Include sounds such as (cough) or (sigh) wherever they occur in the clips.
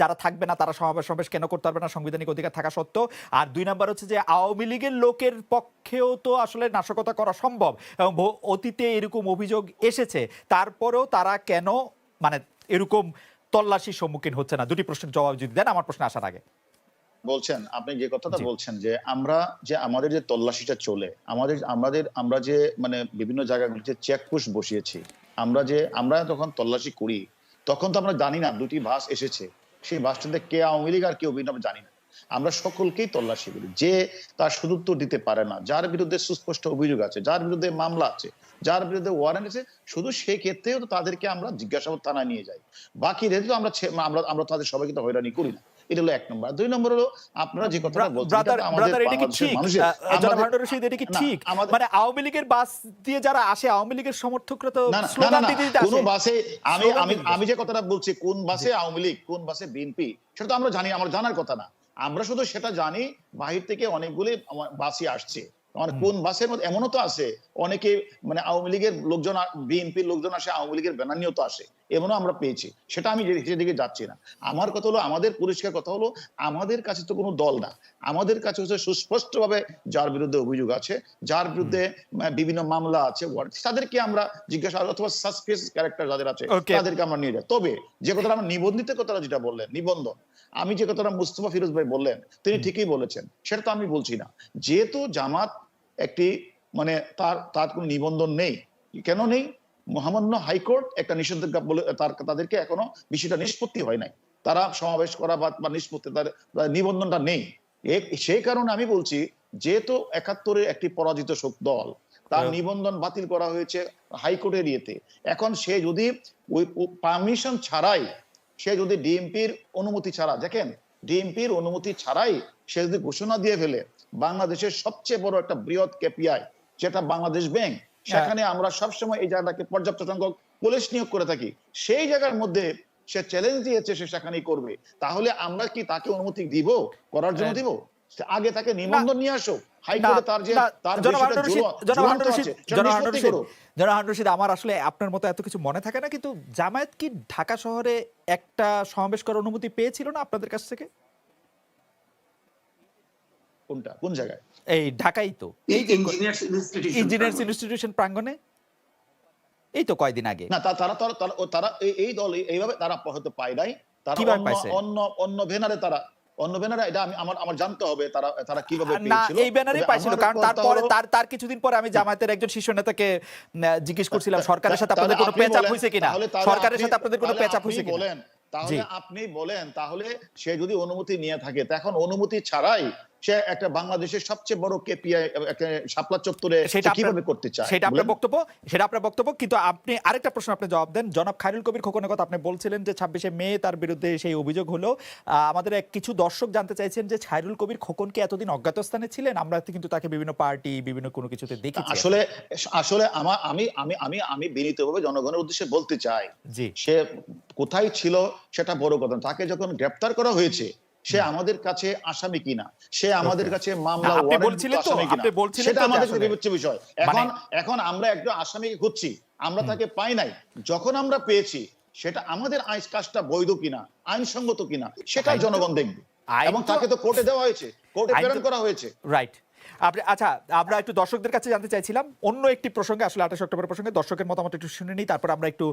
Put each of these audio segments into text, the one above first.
যারা থাকবে না তারা সমাবেশ সমাবেশ কেন করতে পারবে না? সাংবিধানিক অধিকার থাকা সত্ত্বেও। আর দুই নাম্বার হচ্ছে যে আওয়ামী লীগের লোকের পক্ষেও তো আসলে নাশকতা করা সম্ভব। এবং অতীতে এরকম অভিযোগ এসেছে। তারপরেও তারা কেন মানে এরকম তল্লাশির সম্মুখীন হচ্ছে না? দুটি প্রশ্নের জবাব যদি দেন আমার প্রশ্ন আসার আগে। বলছেন আপনি যে কথাটা বলছেন যে আমরা যে আমাদের যে তল্লাশিটা চলে আমাদের আমাদের আমরা যে মানে বিভিন্ন জায়গাগুলিতে চেকপোস্ট বসিয়েছি আমরা যে আমরা যখন তল্লাশি করি তখন তো আমরা জানি না দুটি ভাস এসেছে। সেই ভাসটাতে কে আওয়ামী লীগ আর কে অভিনব জানি না। আমরা সকলকেই তল্লাশি করি। যে তার সদুত্তর দিতে পারে না, যার বিরুদ্ধে সুস্পষ্ট অভিযোগ আছে, যার বিরুদ্ধে মামলা আছে, যার বিরুদ্ধে ওয়ারেন্ট আছে, শুধু সেই ক্ষেত্রেও তাদেরকে আমরা জিজ্ঞাসাবাদ থানায় নিয়ে যাই। বাকি রেখে তো আমরা আমরা আমরা তাদের সবাইকে তো হয়রানি করি না। এটা হলো এক নম্বর। দুই নম্বর হলো আপনারা যে কথাটা বলছেন ব্রাদার এটা কি ঠিক? রশিদ এটা কি মানে আওয়ামী লীগের বাস দিয়ে যারা আসে আওয়ামী লীগের সমর্থকরা তো স্লোগান দিতে দিতে কোন বাসে আমি আমি আমি যে কথাটা বলছি কোন বাসে আওয়ামী লীগ কোন বাসে বিএনপি সেটা তো আমরা জানি আমার জানার কথা না। আমরা শুধু সেটা জানি বাহির থেকে অনেকগুলি বাসি বাসই আসছে। মানে কোন বাসের মধ্যে এমনও তো আছে অনেকে মানে আওয়ামী লীগের লোকজন বিএনপির লোকজন আসে আওয়ামী লীগের ব্যানার নিয়েও তো আসে এমনও আমরা পেয়েছি সেটা আমি সেদিকে যাচ্ছি না। আমার কথা হলো আমাদের পরিষ্কার কথা হলো আমাদের কাছে তো কোনো দল না আমাদের কাছে হচ্ছে সুস্পষ্টভাবে যার বিরুদ্ধে অভিযোগ আছে যার বিরুদ্ধে বিভিন্ন মামলা আছে তাদেরকে আমরা জিজ্ঞাসা অথবা সাসপেন্স ক্যারেক্টার যাদের আছে তাদেরকে আমরা নিয়ে যাই। তবে যে কথাটা আমার নিবন্ধিত কথাটা যেটা বললেন নিবন্ধন আমি যে কথাটা মুস্তফা ফিরোজ ভাই বললেন তিনি ঠিকই বলেছেন সেটা তো আমি বলছি না। যেহেতু জামাত একটি মানে তার তার কোনো নিবন্ধন নেই। কেন নেই? মহামান্য হাইকোর্ট একটা নিষেধাজ্ঞা বলে তার তাদেরকে এখনও বিষয়টা নিষ্পত্তি হয় নাই। তারা সমাবেশ করা বা নিষ্পত্তি তার নিবন্ধনটা নেই। সেই কারণে আমি বলছি যেহেতু একাত্তরের একটি পরাজিত শোক দল তার হ্যাঁ। নিবন্ধন বাতিল করা হয়েছে হাইকোর্টের ইয়েতে। এখন সে যদি ওই পারমিশন ছাড়াই সে যদি ডিএমপির অনুমতি ছাড়া দেখেন ডিএমপির অনুমতি ছাড়াই সে যদি ঘোষণা দিয়ে ফেলে বাংলাদেশের সবচেয়ে বড় একটা বৃহৎ কেপিআই যেটা বাংলাদেশ ব্যাংক। সেখানে আমরা সবসময় এই জায়গাটাকে পর্যাপ্ত সংখ্যক পুলিশ নিয়োগ করে থাকি। সেই জায়গার মধ্যে সে চ্যালেঞ্জ দিয়েছে সে সেখানেই করবে। তাহলে আমরা কি তাকে অনুমতি দিব? করার জন্য হ্যাঁ। দিব? আগে তাকে নিবন্ধন নিয়ে আসো। হাইকোর্টে তার যে তার আমার আসলে আপনার মতো এত কিছু মনে থাকে না কিন্তু জামায়াত কি ঢাকা শহরে একটা সমাবেশ করার অনুমতি পেয়েছিল না আপনাদের কাছ থেকে? কোনটা? কোন জায়গায়? এই ঢাকাই তো। এই ইঞ্জিনিয়ার্স ইনস্টিটিউশন প্রাঙ্গণে? এই তো কয়দিন আগে। না তারা তারা তারা- এই- এই দল এই- এইভাবে তারা হয়তো পায় নাই। তারা অন্য অন্য অন্য ভেনারে তারা অন্য ব্যানারে এটা আমি আমার আমার জানতে হবে তারা তারা কীভাবে না এই ব্যানারই পাইছিল কারণ তারপরে তার তার কিছুদিন পরে আমি জামায়াতের একজন শীর্ষ নেতাকে জিজ্ঞেস করছিলাম সরকারের সাথে আপনাদের কোনো পেচাপ হয়েছে কিনা? সরকারের সাথে আপনাদের কোনো পেচাপ হয়েছে কিনা? বলেন তাহলে আপনি বলেন তাহলে সে যদি অনুমতি নিয়ে থাকে তা এখন অনুমতি ছাড়াই সে একটা বাংলাদেশের সবচেয়ে বড় কেপিআই শাপলা চত্বরে সেটা কীভাবে করতে চায়? সেটা আপনার বক্তব্য সেটা আপনার বক্তব্য কিন্তু আপনি আরেকটা প্রশ্ন আপনি জবাব দেন। জনাব খায়রুল কবির খোকনের কথা আপনি বলছিলেন যে ছাব্বিশে মে তার বিরুদ্ধে সেই অভিযোগ হলো। আমাদের কিছু দর্শক জানতে চাইছেন যে খায়রুল কবির খোকন কি এতদিন অজ্ঞাত স্থানে ছিলেন? আমরা কিন্তু তাকে বিভিন্ন পার্টি বিভিন্ন কোনো কিছুতে দেখি আসলে আসলে আমার আমি আমি আমি আমি বিনীতভাবে জনগণের উদ্দেশ্যে বলতে চাই জি। সে কোথায় ছিল সেটা বড় কথা তাকে যখন গ্রেপ্তার করা হয়েছে সে আমাদের কাছে আসামি কিনা? সে আমাদের কাছে মামলা সেটা আমাদের বিবেচ্য বিষয়। এখন মানে- এখন আমরা একজন আসামিকে খুঁজছি আমরা তাকে পাই নাই। যখন আমরা পেয়েছি সেটা আমাদের আইন কাজটা বৈধ কিনা আইনসঙ্গত কিনা সেটাই জনগণ দেখবে। এবং তো- তাকে তো কোর্টে দেওয়া হয়েছে। কোর্টে প্রেরণ করা হয়েছে। রাইট আপনি আচ্ছা আমরা একটু দর্শকদের কাছে জানতে চাইছিলাম, অন্য একটি প্রসঙ্গে, আসলে আঠাশ অক্টোবর প্রসঙ্গে দর্শকের মতামত একটু শুনে নিই, তারপর আমরা একটু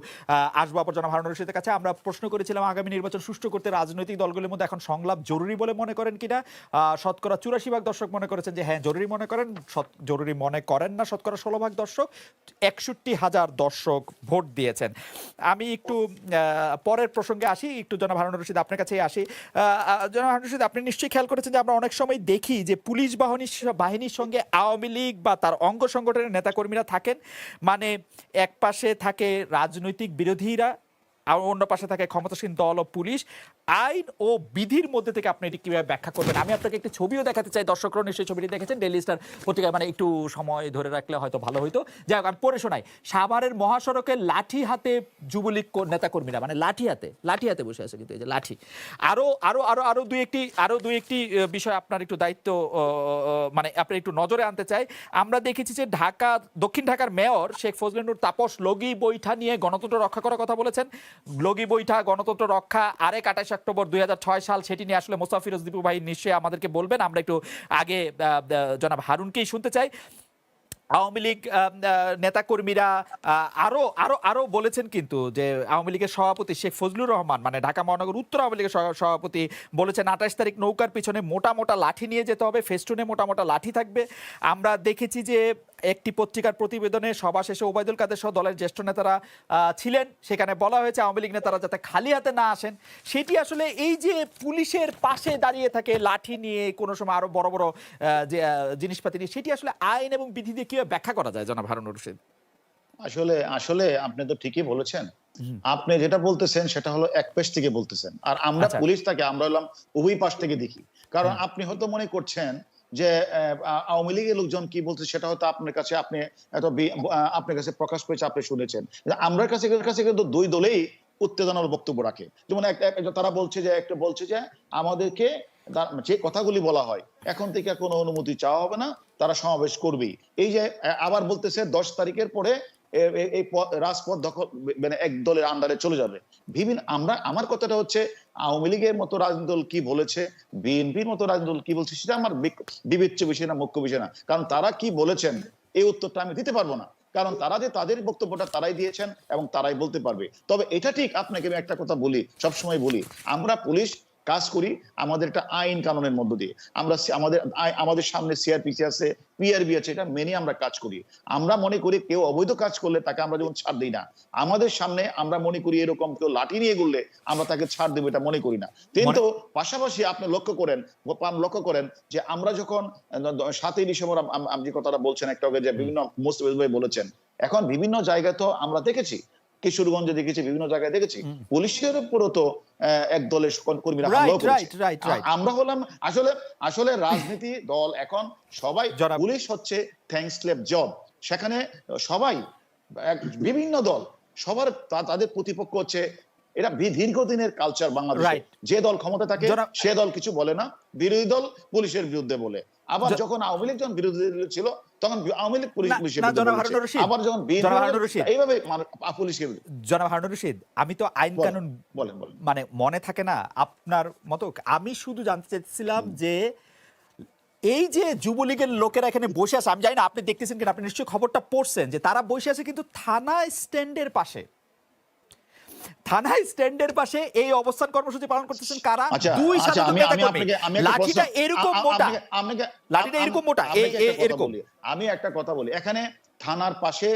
আসব আবার জনাব রশিদের কাছে। আমরা প্রশ্ন করেছিলাম, আগামী নির্বাচন সুষ্ঠু করতে রাজনৈতিক দলগুলির মধ্যে এখন সংলাপ জরুরি বলে মনে করেন কিনা? শতকরা চুরাশি ভাগ দর্শক মনে করেছেন যে হ্যাঁ জরুরি মনে করেন জরুরি মনে করেন না, শতকরা ষোলো ভাগ দর্শক, একষট্টি হাজার দর্শক ভোট দিয়েছেন। আমি একটু পরের প্রসঙ্গে আসি, একটু জনাব হারুন রশিদ আপনার কাছেই আসি। জনাব হারুন রশিদ, আপনি নিশ্চয়ই খেয়াল করেছেন যে আমরা অনেক সময় দেখি যে, পুলিশ বাহিনীর বাহিনীর সঙ্গে আওয়ামী লীগ বা তার অঙ্গ সংগঠনের নেতাকর্মীরা থাকেন। মানে এক পাশে থাকে রাজনৈতিক বিরোধীরা আর অন্য পাশে থাকে ক্ষমতাসীন দল ও পুলিশ। আইন ও বিধির মধ্যে থেকে আপনি এটি কীভাবে ব্যাখ্যা করবেন? আমি আপনাকে একটি ছবিও দেখাতে চাই। দর্শকরাও নিশ্চয়ই ছবিটি দেখেছেন। ডেলি স্টার পত্রিকায় মানে একটু সময় ধরে রাখলে হয়তো ভালো হতো যাই হোক, আমি পড়ে শোনাই। সাভারের মহাসড়কে লাঠি হাতে যুবলীগ কর- নেতাকর্মীরা মানে লাঠি হাতে লাঠি হাতে বসে আছে কিন্তু এই যে লাঠি। আরও আরও আরও আরও দুই একটি আরও দুই একটি বিষয় আপনার একটু দায়িত্ব মানে আপনি একটু নজরে আনতে চাই। আমরা দেখেছি যে ঢাকা, দক্ষিণ ঢাকার মেয়র শেখ ফজলেনুর তাপস লগি বৈঠা নিয়ে গণতন্ত্র রক্ষা করার কথা বলেছেন। লগি বৈঠা, গণতন্ত্র রক্ষা, আরেক আঠাশ অক্টোবর দুই হাজার ছয় সাল সেটি নিয়ে আসলে মোসাফিরোজ দীপু ভাই নিশ্চয়ই আমাদেরকে বলবেন। আমরা একটু আগে জনাব হারুনকেই শুনতে চাই। আওয়ামী লীগ নেতাকর্মীরা আরও আরও আরও আরও বলেছেন কিন্তু যে আওয়ামী লীগের সভাপতি শেখ ফজলুর রহমান মানে ঢাকা মহানগর উত্তর আওয়ামী লীগের সভাপতি বলেছেন, আঠাশ তারিখ নৌকার পিছনে মোটা মোটা লাঠি নিয়ে যেতে হবে, ফেস্টুনে মোটা মোটা লাঠি থাকবে। আমরা দেখেছি যে একটি পত্রিকার প্রতিবেদনে সভা শেষে ওবায়দুল কাদের সহ দলের জ্যেষ্ঠ নেতারা ছিলেন। সেখানে বলা হয়েছে আওয়ামী লীগ নেতারা যাতে খালি হাতে না আসেন। সেটি আসলে এই যে পুলিশের পাশে দাঁড়িয়ে থাকে লাঠি নিয়ে কোনো সময় আরও বড় বড় যে জিনিসপাতি নিয়ে সেটি আসলে আইন এবং বিধি দিয়ে কীভাবে ব্যাখ্যা করা যায় জনাব হারুন রশিদ? আসলে আসলে আপনি তো ঠিকই বলেছেন। আপনি যেটা বলতেছেন সেটা হলো এক পেশ থেকে বলতেছেন। আর আমরা আচ্ছা। পুলিশ তাকে আমরা হলাম উভয় পাশ থেকে দেখি। কারণ আপনি হয়তো মনে করছেন যে আওয়ামী লীগের লোকজন কি বলছে সেটা হয়তো আপনার কাছে আপনি এত আপনার কাছে প্রকাশ পেয়েছে, আপনি শুনেছেন। আমরা কাছে কাছে কিন্তু দুই দলেই উত্তেজনার বক্তব্য রাখে। যেমন তারা বলছে যে, একটা বলছে যে, আমাদেরকে যে কথাগুলি বলা হয়, এখন থেকে কোনো অনুমতি চাওয়া হবে না, তারা সমাবেশ করবেই। এই যে আবার বলতেছে দশ তারিখের পরে এই রাজপথ দখল মানে এক দলের আন্ডারে চলে যাবে। বিভিন্ন আমরা, আমার কথাটা হচ্ছে, আওয়ামী লীগের মতো রাজনৈতিক দল কি বলেছে, বিএনপির মতো রাজনৈতিক দল কি বলছে, সেটা আমার বিবেচ্য বিষয় না, মুখ্য বিষয় না। কারণ তারা কি বলেছেন, এই উত্তরটা আমি দিতে পারব না। কারণ তারা যে তাদের বক্তব্যটা তারাই দিয়েছেন এবং তারাই বলতে পারবে। তবে এটা ঠিক, আপনাকে আমি একটা কথা বলি, সবসময় বলি, আমরা পুলিশ কাজ করি আমাদের একটা আইন কানুনের মধ্য দিয়ে। আমরা আমাদের আমাদের সামনে সিআরপিসি আছে পিআরবি আছে এটা মেনে আমরা কাজ করি। আমরা মনে করি কেউ অবৈধ কাজ করলে তাকে আমরা যেমন ছাড় দিই না আমাদের সামনে আমরা মনে করি এরকম কেউ লাঠি নিয়ে ঘুরলে আমরা তাকে ছাড় দেবো এটা মনে করি না। কিন্তু পাশাপাশি আপনি লক্ষ্য করেন লক্ষ্য করেন যে আমরা যখন সাতই ডিসেম্বর আপনি যে কথাটা বলছেন একটা যে বিভিন্ন ভাই বলেছেন এখন বিভিন্ন জায়গায় তো আমরা দেখেছি কিশোরগঞ্জে দেখেছি বিভিন্ন জায়গায় দেখেছি। পুলিশের উপরও তো এক দলের কর্মীরা আমরা হলাম আসলে আসলে রাজনীতি (laughs) দল এখন সবাই পুলিশ হচ্ছে থ্যাঙ্কস স্লেপ জব সেখানে সবাই এক- বিভিন্ন দল সবার তাদের প্রতিপক্ষ হচ্ছে এটা দীর্ঘদিনের কালচার বাংলাদেশ। যে দল ক্ষমতা থাকে সে দল কিছু বলে না। বিরোধী দল পুলিশের বিরুদ্ধে বলে। আবার যখন আওয়ামী লীগ যখন বিরোধী দল ছিল তখন আওয়ামী লীগ পুলিশ রশিদ। আবার যখন। এইভাবে বিরুদ্ধে জনাব হারুন রশিদ আমি তো আইন কানুন বলেন বলেন মানে মনে থাকে না আপনার মতো আমি শুধু জানতে চাইছিলাম যে এই যে যুবলীগের লোকেরা এখানে বসে আছে আমি জানি না আপনি দেখতেছেন কিনা আপনি নিশ্চয়ই খবরটা পড়ছেন যে তারা বসে আছে কিন্তু থানা স্ট্যান্ডের পাশে থানা স্ট্যান্ডের পাশে এই অবস্থান কর্মসূচি পালন করতেছেন কারা আচ্ছা দুই আচ্ছা সাধারণ নেতাকর্মী। লাঠিটা এরকম মোটা লাঠিটা এরকম মোটা, এরকম। বলি। আমি একটা কথা বলি এখানে থানার পাশে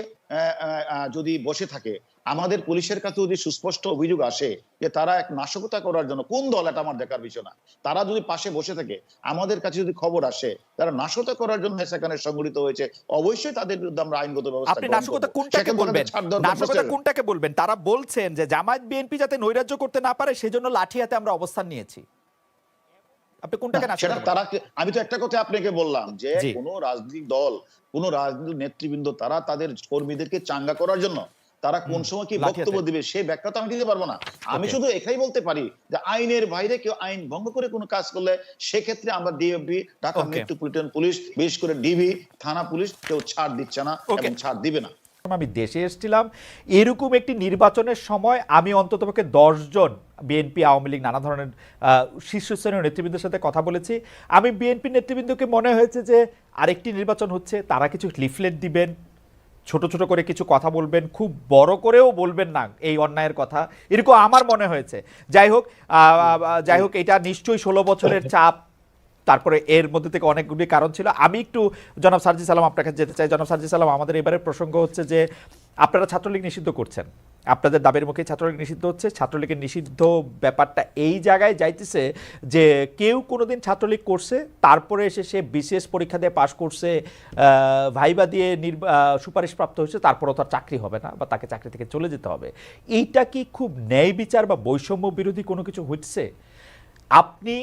যদি বসে থাকে আমাদের পুলিশের কাছে যদি সুস্পষ্ট অভিযোগ আসে যে তারা এক নাশকতা করার জন্য কোন দল এটা আমার দেখার বিষয় না। তারা যদি পাশে বসে থাকে আমাদের কাছে যদি খবর আসে তারা নাশকতা করার জন্য সেখানে সংগঠিত হয়েছে অবশ্যই তাদের বিরুদ্ধে আমরা আইনগত ব্যবস্থা আপনি নাশকতা কোনটাকে বলবেন? নাশকতা কোনটাকে বলবেন? তারা বলছেন যে জামায়াত বিএনপি যাতে নৈরাজ্য করতে না পারে সেজন্য লাঠি হাতে আমরা অবস্থান নিয়েছি। আপনি কোনটাকে না, সেটা তারা আমি তো একটা কথা আপনাকে বললাম যে কোন রাজনৈতিক দল কোন রাজনৈতিক নেতৃবৃন্দ তারা তাদের কর্মীদেরকে চাঙ্গা করার জন্য তারা কোন সময় কি বক্তব্য দিবে সেই ব্যাখ্যা তো আমি দিতে পারব না। আমি শুধু এটাই বলতে পারি যে আইনের বাইরে কেউ আইন ভঙ্গ করে কোনো কাজ করলে সেক্ষেত্রে আমরা ডিএমপি ঢাকা মেট্রোপলিটন পুলিশ বিশেষ করে ডিবি থানা পুলিশ কেউ ছাড় দিচ্ছে না এবং ছাড় দিবে না। আমি দেশে এসেছিলাম এরকম একটি নির্বাচনের সময় আমি অন্ততপক্ষে দশজন বিএনপি আওয়ামী লীগ নানা ধরনের শীর্ষস্থানীয় নেতৃবৃন্দের সাথে কথা বলেছি। আমি বিএনপি নেতৃবৃন্দকে মনে হয়েছে যে আরেকটি নির্বাচন হচ্ছে তারা কিছু লিফলেট দিবেন ছোট ছোট করে কিছু কথা বলবেন, খুব বড় করেও বলবেন না এই অন্যায়ের কথা। এরকম আমার মনে হয়েছে। যাই হোক যাই হোক, এটা নিশ্চয়ই ষোলো বছরের চাপ। তারপরে এর মধ্যে থেকে অনেকগুলি কারণ ছিল। আমি একটু, জনাব সার্জি সালাম, আপনার কাছে যেতে চাই। জনাব সার্জি সালাম, আমাদের এবারের প্রসঙ্গ হচ্ছে যে, আপনারা ছাত্রলীগ নিষিদ্ধ করছেন। আপনাদের দাবির মুখে ছাত্রলীগ নিষিদ্ধ হচ্ছে। ছাত্রলীগের নিষিদ্ধ ব্যাপারটা এই জায়গায় যাইতেছে যে কেউ কোনোদিন ছাত্রলীগ করছে, তারপরে এসে সে বিশেষ পরীক্ষা দিয়ে পাশ করছে ভাইবা দিয়ে সুপারিশপ্রাপ্ত হয়েছে, তারপরও তার চাকরি হবে না বা তাকে চাকরি থেকে চলে যেতে হবে। এইটা কি খুব ন্যায় বিচার বা বৈষম্য বিরোধী কোনো কিছু হচ্ছে? আপনি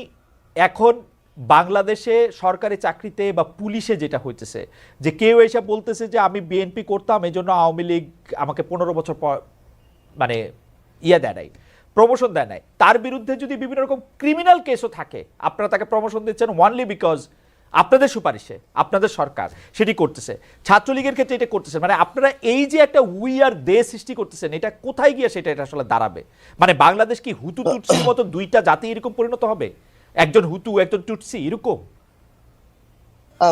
এখন বাংলাদেশে সরকারি চাকরিতে বা পুলিশে যেটা হইতেছে, যে কেউ এসে বলতেছে যে আমি বিএনপি করতাম এই জন্য আওয়ামী লীগ আমাকে পনেরো বছর পর মানে ইয়ে দেয় নাই প্রমোশন দেয় নাই। তার বিরুদ্ধে যদি বিভিন্ন রকম ক্রিমিনাল কেসও থাকে, আপনারা তাকে প্রমোশন দিচ্ছেন ওয়ানলি বিকজ আপনাদের সুপারিশে, আপনাদের সরকার সেটি করতেছে। ছাত্রলীগের ক্ষেত্রে এটা করতেছে। মানে আপনারা এই যে একটা উইয়ার দে সৃষ্টি করতেছেন, এটা কোথায় গিয়ে সেটা এটা আসলে দাঁড়াবে? মানে বাংলাদেশ কি হুতু টুটসির মতো দুইটা জাতি এরকম পরিণত হবে? একজন হুতু, একজন টুটসি, এরকম?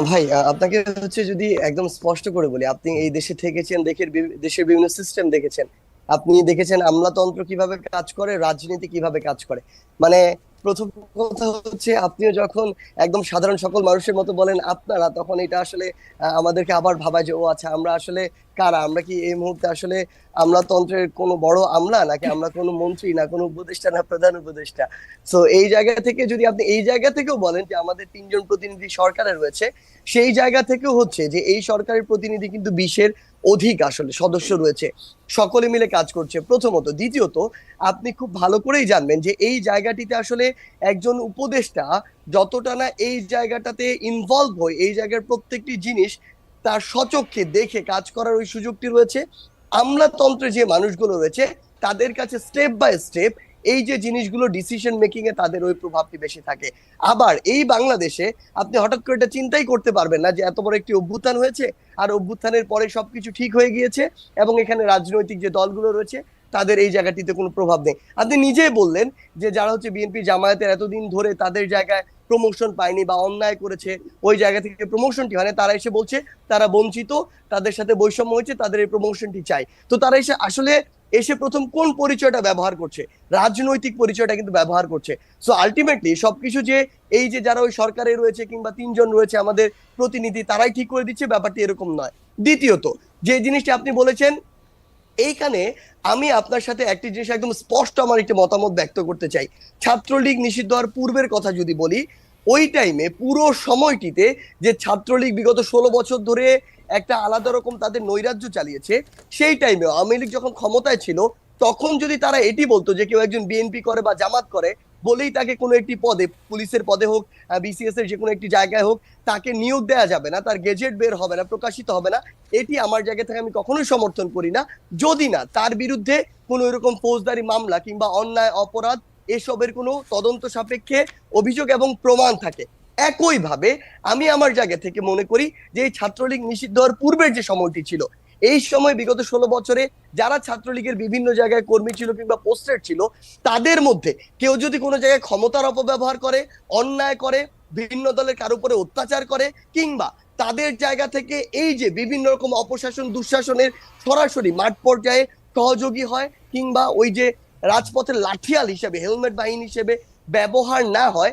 ভাই আপনাকে হচ্ছে যদি একদম স্পষ্ট করে বলি, আপনি এই দেশে থেকেছেন, দেশের দেশের বিভিন্ন সিস্টেম দেখেছেন আপনি দেখেছেন আমলাতন্ত্র কীভাবে কাজ করে, রাজনীতি কীভাবে কাজ করে। মানে প্রথম কথা হচ্ছে, আপনিও যখন একদম সাধারণ সকল মানুষের মতো বলেন আপনারা, তখন এটা আসলে আমাদেরকে আবার ভাবায় যে, ও আচ্ছা আমরা আসলে কারা? আমরা কি এই মুহূর্তে আসলে আমলাতন্ত্রের কোনো বড় আমলা, নাকি আমরা কোনো মন্ত্রী, না কোনো উপদেষ্টা, না প্রধান উপদেষ্টা? সো এই জায়গা থেকে যদি আপনি এই জায়গা থেকেও বলেন যে, আমাদের তিনজন প্রতিনিধি সরকারে রয়েছে, সেই জায়গা থেকেও হচ্ছে যে, এই সরকারের প্রতিনিধি কিন্তু বিশের অধিক আসলে সদস্য রয়েছে। সকলে মিলে কাজ করছে। প্রথমত, দ্বিতীয়ত, আপনি খুব ভালো করেই জানবেন যে এই জায়গাটিতে আসলে একজন উপদেষ্টা যতটা না এই জায়গাটাতে ইনভলভ হয়, এই জায়গার প্রত্যেকটি জিনিস তার সচক্ষে দেখে কাজ করার ওই সুযোগটি রয়েছে। আমলাতন্ত্রে যে মানুষগুলো রয়েছে, তাদের কাছে স্টেপ বাই স্টেপ এই যে জিনিসগুলো ডিসিশন মেকিং এ তাদের ওই প্রভাবটি বেশি থাকে। আবার এই বাংলাদেশে আপনি হঠাৎ করে এটা চিন্তাই করতে পারবেন না যে এত বড় একটি অভ্যুত্থান হয়েছে আর অভ্যুত্থানের পরে সবকিছু ঠিক হয়ে গিয়েছে এবং এখানে রাজনৈতিক যে দলগুলো রয়েছে তাদের এই জায়গাটিতে কোনো প্রভাব নেই। আপনি নিজেই বললেন যে যারা হচ্ছে বিএনপি জামায়াতের এতদিন ধরে তাদের জায়গায় প্রমোশন পায়নি বা অন্যায় করেছে, ওই জায়গা থেকে প্রমোশনটি হয় তারা এসে বলছে তারা বঞ্চিত, তাদের সাথে বৈষম্য হয়েছে, তাদের এই প্রমোশনটি চাই। তো তারা এসে আসলে এসে প্রথম কোন পরিচয়টা ব্যবহার করছে? রাজনৈতিক পরিচয়টা কিন্তু ব্যবহার করছে। সো আলটিমেটলি সবকিছু যে এই যে যারা ওই সরকারে রয়েছে কিংবা তিনজন রয়েছে আমাদের প্রতিনিধি, তারাই ঠিক করে দিচ্ছে, ব্যাপারটি এরকম নয়। দ্বিতীয়ত, যে জিনিসটি আপনি বলেছেন, এইখানে আমি আপনার সাথে একটি জিনিস একদম স্পষ্ট আমার একটি মতামত ব্যক্ত করতে চাই। ছাত্রলীগ নিষিদ্ধ হওয়ার পূর্বের কথা যদি বলি, ওই টাইমে পুরো সময়টিতে যে ছাত্রলীগ বিগত ষোলো বছর ধরে একটা আলাদা রকম তাদের নৈরাজ্য চালিয়েছে। সেই টাইমে আওয়ামী লীগ যখন ক্ষমতায় ছিল, তখন যদি তারা এটি বলতো যে কেউ একজন বিএনপি করে বা জামাত করে, বলেই তাকে কোনো একটি পদে, পুলিশের পদে হোক বিসিএস এর যে কোনো একটি জায়গায় হোক, তাকে নিয়োগ দেওয়া যাবে না, তার গেজেট বের হবে না, প্রকাশিত হবে না। এটি আমার জায়গা থেকে আমি কখনোই সমর্থন করি না। যদি না, তার বিরুদ্ধে কোনো এরকম ফৌজদারি মামলা কিংবা অন্যায়, অপরাধ, এসবের কোনো তদন্ত সাপেক্ষে অভিযোগ এবং প্রমাণ থাকে। একইভাবে আমি আমার জায়গা থেকে মনে করি যে এই ছাত্রলীগ নিষিদ্ধ হওয়ার পূর্বের যে সময়টি ছিল, এই সময় বিগত ষোলো বছরে যারা ছাত্রলীগের বিভিন্ন জায়গায় কর্মী ছিল কিংবা পোস্টেড ছিল, তাদের মধ্যে কেউ যদি কোনো জায়গায় ক্ষমতার অপব্যবহার করে, অন্যায় করে বিভিন্ন দলের কারও উপরে অত্যাচার করে, কিংবা তাদের জায়গা থেকে এই যে বিভিন্ন রকম অপশাসন, দুঃশাসনের সরাসরি মাঠ পর্যায়ে সহযোগী হয়, কিংবা ওই যে রাজপথের লাঠিয়াল হিসেবে, হেলমেট বাহিনী হিসেবে ব্যবহার না হয়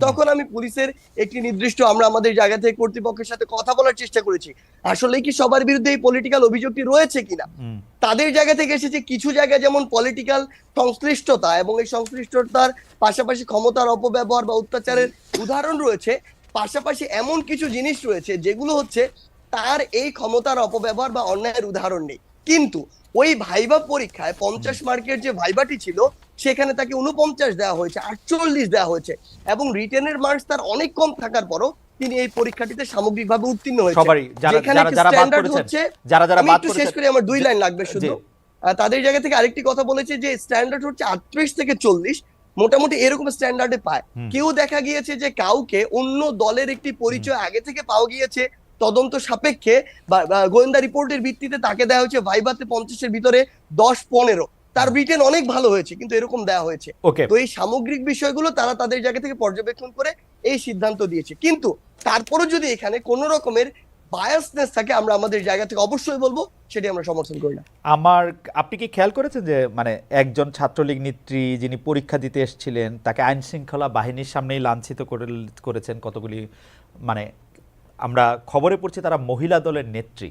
তখন আমি পুলিশের একটি নির্দিষ্ট আমরা আমাদের জায়গা থেকে কর্তৃপক্ষের সাথে কথা বলার চেষ্টা করেছি। আসলে কি সবার বিরুদ্ধে এই পলিটিক্যাল অভিযোগটি রয়েছে কিনা? তাদের জায়গা থেকে এসেছে কিছু জায়গায় যেমন পলিটিক্যাল সংশ্লিষ্টতা এবং এই সংশ্লিষ্টতার পাশাপাশি ক্ষমতার অপব্যবহার বা অত্যাচারের উদাহরণ রয়েছে। পাশাপাশি এমন কিছু জিনিস রয়েছে যেগুলো হচ্ছে তার এই ক্ষমতার অপব্যবহার বা অন্যায়ের উদাহরণ নেই। কিন্তু ওই ভাইবা পরীক্ষায় পঞ্চাশ মার্কের যে ভাইবাটি ছিল সেখানে তাকে উনপঞ্চাশ দেওয়া হয়েছে আটচল্লিশ দেওয়া হয়েছে এবং রিটেনের মার্কস তার অনেক কম থাকার পরও তিনি এই পরীক্ষাটিতে সামগ্রিকভাবে উত্তীর্ণ হয়েছে যারা যেখানে যারা যারা স্ট্যান্ডার্ড হচ্ছে যারা যারা একটু শেষ করি আমার দুই লাইন লাগবে শুধু। তাদের জায়গা থেকে আরেকটি কথা বলেছে যে স্ট্যান্ডার্ড হচ্ছে আটত্রিশ থেকে চল্লিশ মোটামুটি এরকম স্ট্যান্ডার্ডে পায়। কেউ দেখা গিয়েছে যে কাউকে অন্য দলের একটি পরিচয় আগে থেকে পাওয়া গিয়েছে তদন্ত সাপেক্ষে বা বা গোয়েন্দা রিপোর্টের ভিত্তিতে তাকে দেওয়া হয়েছে ভাইভাতে পঞ্চাশের ভিতরে দশ পনেরো। তার রিটেন অনেক ভালো হয়েছে কিন্তু এরকম দেওয়া হয়েছে। তো এই সামগ্রিক বিষয়গুলো তারা তাদের জায়গা থেকে পর্যবেক্ষণ করে এই সিদ্ধান্ত দিয়েছে। কিন্তু তারপরও যদি এখানে কোন রকমের বায়াসনেস থাকে আমরা আমাদের জায়গা থেকে অবশ্যই বলব সেটি আমরা সমর্থন করি না। আমার আপনি কি খেয়াল করেছেন যে মানে একজন ছাত্রলীগ নেত্রী যিনি পরীক্ষা দিতে এসেছিলেন তাকে আইন শৃঙ্খলা বাহিনীর সামনেই লাঞ্ছিত করে করেছেন কতগুলি মানে আমরা খবরে পড়ছি তারা মহিলা দলের নেত্রী।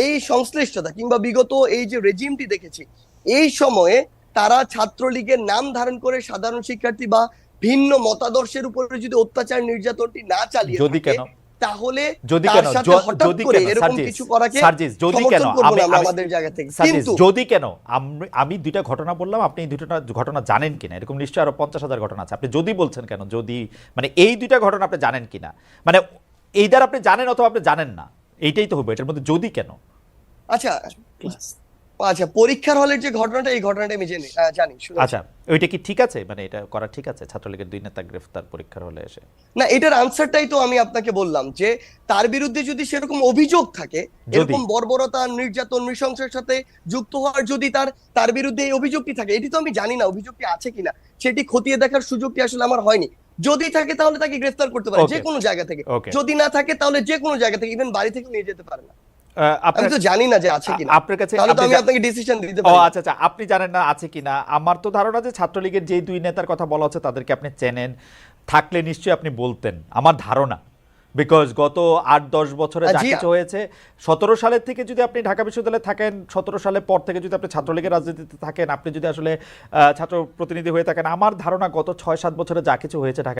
এই সংশ্লিষ্টতা কিংবা বিগত এই যে রেজিমটি দেখেছি এই সময়ে তারা ছাত্রলীগের নাম ধারণ করে সাধারণ শিক্ষার্থী বা ভিন্ন মতাদর্শের উপরে যদি অত্যাচার নির্যাতনটি না চালিয়ে যদি কেন? তাহলে যদি কেন? যদি কেন? সার্জিস যদি কেন? আমাদের জায়গা থেকে। কিন্তু যদি কেন? আমি- আমি দুইটা ঘটনা বললাম আপনি এই দুইটা ঘটনা জানেন কিনা? এরকম নিশ্চয়ই আরও পঞ্চাশ হাজার ঘটনা আছে। আপনি যদি বলছেন কেন? যদি মানে এই দুইটা ঘটনা আপনি জানেন কিনা? মানে এই দ্বারা আপনি জানেন অথবা আপনি জানেন না। এইটাই তো হবে এটার মধ্যে যদি কেন? আচ্ছা আচ্ছা পরীক্ষার হলের যে ঘটনাটা এই ঘটনাটা আমি জেনে জানি আচ্ছা ওইটা কি ঠিক আছে? মানে এটা করা ঠিক আছে? ছাত্রলীগের দুই নেতা গ্রেফতার পরীক্ষার হলে এসে? না এটার আনসারটাই তো আমি আপনাকে বললাম যে তার বিরুদ্ধে যদি সেরকম অভিযোগ থাকে এরকম বর্বরতা নির্যাতন নৃশংসের সাথে যুক্ত হওয়ার যদি তার তার বিরুদ্ধে এই অভিযোগটি থাকে এটি তো আমি জানি না অভিযোগটি আছে কিনা সেটি খতিয়ে দেখার সুযোগটি আসলে আমার হয়নি। যদি থাকে তাহলে তাকে গ্রেফতার করতে পারে. যে কোনো জায়গা থেকে। যদি না থাকে তাহলে যে কোনো জায়গা থেকে ইভেন বাড়ি থেকে নিয়ে যেতে পারে না। আমি আপনার তো জানি না যে আছে কিনা। আপনার কাছে তাহলে তো আপনি আমি আপনাকে ডিসিশন দিতে পারি। আচ্ছা আচ্ছা আপনি জানেন না আছে কিনা। আমার তো ধারণা যে ছাত্রলীগের যে দুই নেতার কথা বলা হচ্ছে তাদেরকে আপনি চেনেন। থাকলে নিশ্চয়ই আপনি বলতেন। আমার ধারণা। বিকজ গত আট দশ বছরে যা কিছু হয়েছে সতেরো সালের থেকে যদি আপনি ঢাকা বিশ্ববিদ্যালয়ে থাকেন সতেরো সালের পর থেকে যদি আপনি ছাত্রলীগের রাজনীতিতে থাকেন আপনি যদি আসলে আহ, ছাত্র প্রতিনিধি হয়ে থাকেন আমার ধারণা গত ছয় সাত বছরে যা কিছু হয়েছে ঢাকা